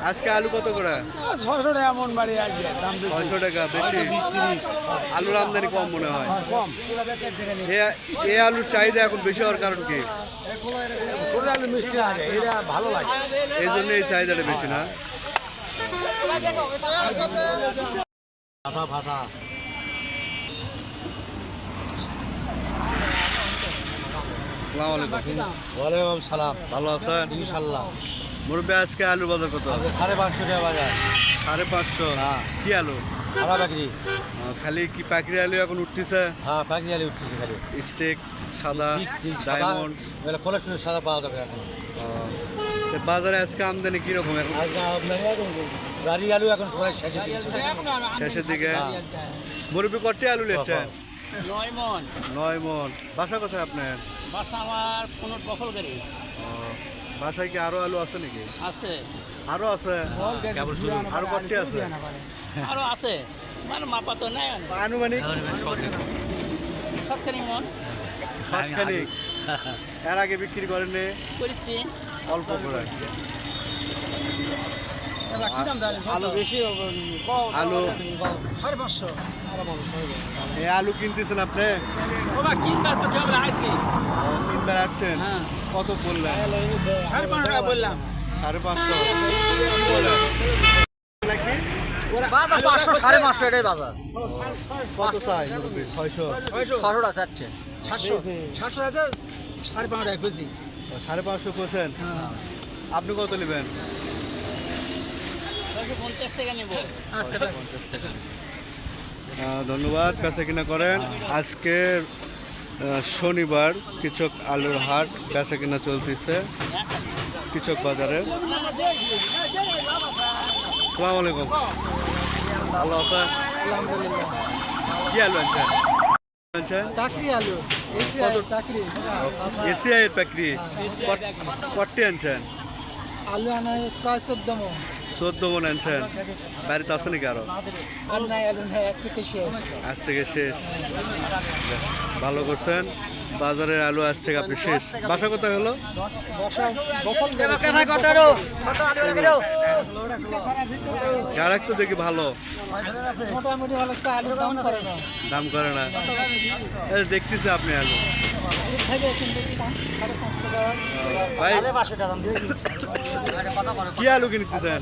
আজকে আলু কত করে? ছশো টাকা মন বাড়ি আছে দাম টাকা বেশি। আলুর আমদানি কম মনে হয়। কম। এ- এই আলুর চাহিদা এখন বেশি হওয়ার কারণ কি? আলু মিষ্টি আছে এটা ভালো লাগে। এই জন্য এই চাহিদাটা বেশি না? ফাটা ফাটা আসসালামু আলাইকুম। ওয়ালাইকুম সালাম। ভালো আছেন? ইনশাল্লাহ। মুরব্বী আজকে আলুর বাজার কত? সাড়ে পাঁচশো টাকা বাজার। সাড়ে পাঁচশো? হ্যাঁ। কি আলু? সারা বাকরি খালি কি পাকড়ি আলু এখন উঠতেছে? হ্যাঁ পাকড়ি আলু উঠতেছে খালি। স্টেক সাদা ডায়মন্ড। কোলেস্ট্রল সাদা পাওয়া যাবে এখন। তো বাজারে আজকে আমদানি কীরকম এখন? গাড়ি আলু এখন প্রায় শেষের দিকে। শেষের দিকে? মুরব্বী কটি আলু নিচ্ছেন নয় মন। নয় মন। বাসা কোথায় আপনার? বাসা আমার কোনো দখল গাড়ি বাসায় কি আরও আলু আছে নাকি? আছে। আরও আছে? আরও কটি আছে? আরও আছে। মানে মাপা তো নাই আনুমানিক? সাতখানি মন। সাতখানি এর আগে বিক্রি করেন নি? করেছি। অল্প করে। আলু বেশি আলু সাড়ে পাঁচশো। এই আলু কিনতেছেন আপনি ওবা কিনবার তো কেমন আইছি? ও, তিনবার আসছেন? হ্যাঁ। কত বললেন? সাড়ে পাঁচশো টাকা বললাম। সাড়ে পাঁচশো। নাকি? বাজার পাঁচশো সাড়ে পাঁচশো এটাই বাজার। কত চাই? ছয়শো। চাচ্ছে। সাতশো। সাতশো টাকা সাড়ে পাঁচশো টাকা সাড়ে পাঁচশো করছেন আপনি কত নেবেন ছয়শো পঞ্চাশ টাকা নেব আহ, ধন্যবাদ। কাছে কিনা করেন। আজকে শনিবার কৃষক আলুর হাট বেচা কিনা চলতেছে কৃষক বাজারে। সালাম আলাইকুম। ভালো আছেন? কি আলু আনছেন? এসিআই এর প্যাকরি কটি আনছেন? আলু আনা প্রায় চোদ্দ চোদ্দ মন আনছেন বাড়িতে আছে নাকি আরও? আজ থেকে শেষ। ভালো করছেন। বাজারের আলু আজ থেকে আপনি শেষ। বাসা কোথায় হলো? গাড়াক তো দেখি ভালো। দাম করে না। দেখতেছি আপনি আলু। কি আলু কিনতেছেন?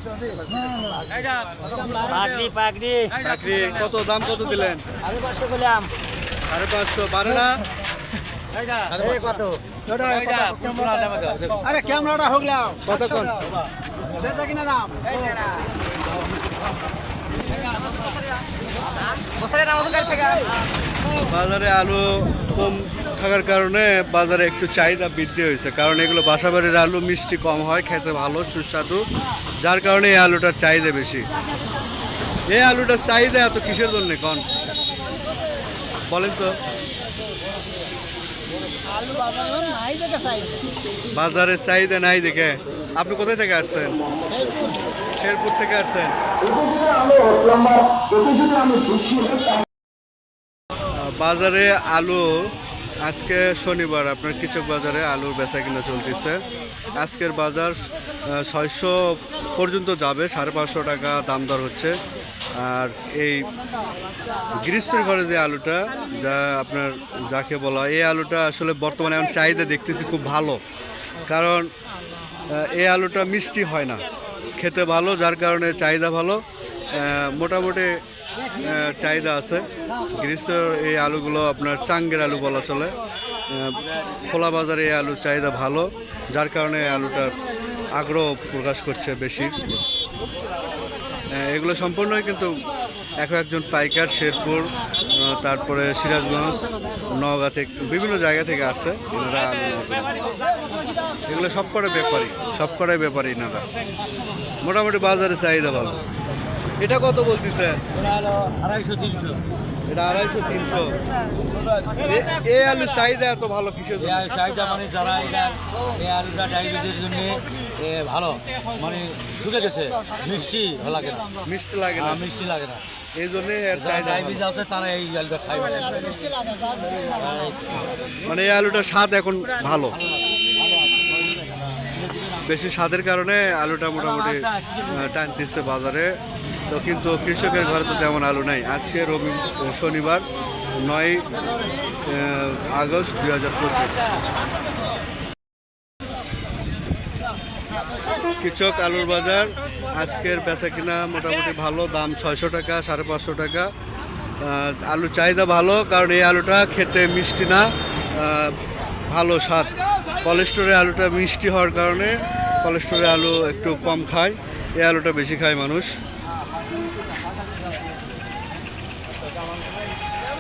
কত দাম কত দিলেন? সাড়ে পাঁচশো বললাম সাড়ে পাঁচশো বারে না? আরে ক্যামেরাটা হোগলাম কতক্ষণ? কিনা দাম? বাজারে আলু কম থাকার কারণে বাজারে একটু চাহিদা বৃদ্ধি হয়েছে। কারণ এগুলো বাসাবাড়ির আলু মিষ্টি কম হয় খেতে ভালো সুস্বাদু। যার কারণে এই আলুটার চাহিদা বেশি। এই আলুটার চাহিদা এত কিসের জন্য কন? বলেন তো। বাজার চাহিদা নাই দেখে। আপনি কোথায় থেকে আসছেন? শেরপুর থেকে আসছেন। বাজারে আলু আজকে শনিবার আপনার কৃষক বাজারে আলুর বেচা কিনা চলতেছে। আজকের বাজার ছয়শো পর্যন্ত যাবে, সাড়ে পাঁচশো টাকা দাম দর হচ্ছে। আর এই গ্রীষ্মের ঘরে যে আলুটা, যা আপনার যাকে বলা এই আলুটা আসলে বর্তমানে এখন চাহিদা দেখতেছি খুব ভালো। কারণ এই আলুটা মিষ্টি হয় না। খেতে ভালো, যার কারণে চাহিদা ভালো। মোটামুটি চাহিদা আছে। গ্রীষ্মের এই আলুগুলো আপনার চাঙ্গের আলু বলা চলে। খোলা বাজারে এই আলুর চাহিদা ভালো, যার কারণে আলুটার আগ্রহ প্রকাশ করছে বেশি। এগুলো সম্পূর্ণই কিন্তু এক একজন পাইকার, শেরপুর তারপরে সিরাজগঞ্জ, নওগাঁ থেকে, বিভিন্ন জায়গা থেকে আসছে এনারা আলু। এগুলো সব কটাই ব্যাপারী, সব কটাই ব্যাপারী এনারা। মোটামুটি বাজারে চাহিদা ভালো। এটা কত বলতেছে? আড়াইশো তিনশো। এটা আড়াইশো তিনশো। এই চাহিদা এত ভালো কিসের চাহিদা মানে যারা এটা এই আলুটা ডায়াবেটিসের জন্য ভালো। মানে ঢুকে গেছে। মিষ্টি লাগে না। মিষ্টি লাগে না। মিষ্টি লাগে না। এই জন্য ডায়াবেটিস আছে তারা এই আলুটা খায় মানে এই আলুটার স্বাদ এখন ভালো। বেশি স্বাদের কারণে আলুটা মোটামুটি টানতেছে বাজারে। তো কিন্তু কৃষকের ঘরে তো তেমন আলু নাই। আজকে রবি, শনিবার নয় আগস্ট দুই হাজার পঁচিশ। কৃষক আলুর বাজার আজকের বেচা কিনা মোটামুটি ভালো, দাম ছয়শো টাকা, সাড়ে পাঁচশো টাকা। আলুর চাহিদা ভালো, কারণ এই আলুটা খেতে মিষ্টি না ভালো স্বাদ। কোলেস্টোরে আলুটা মিষ্টি হওয়ার কারণে কোলেস্টোরে আলু একটু কম খায়, এই আলুটা বেশি খায় মানুষ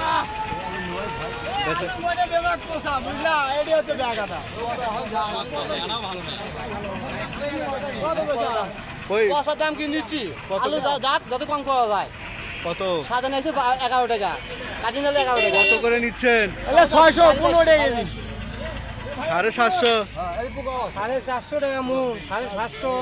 বেচা- ওই পয়সার দাম কি নিচ্ছি কত? আলু যাক যত কম করা যায়। কত? সাদা নিয়েছে এগারো টাকা। কাটি নিলে এগারো টাকা। কত করে নিচ্ছেন? ছয়শো পনেরো টাকা সাড়ে সাতশো। সাড়ে চারশো টাকা মন সাড়ে সাতশো।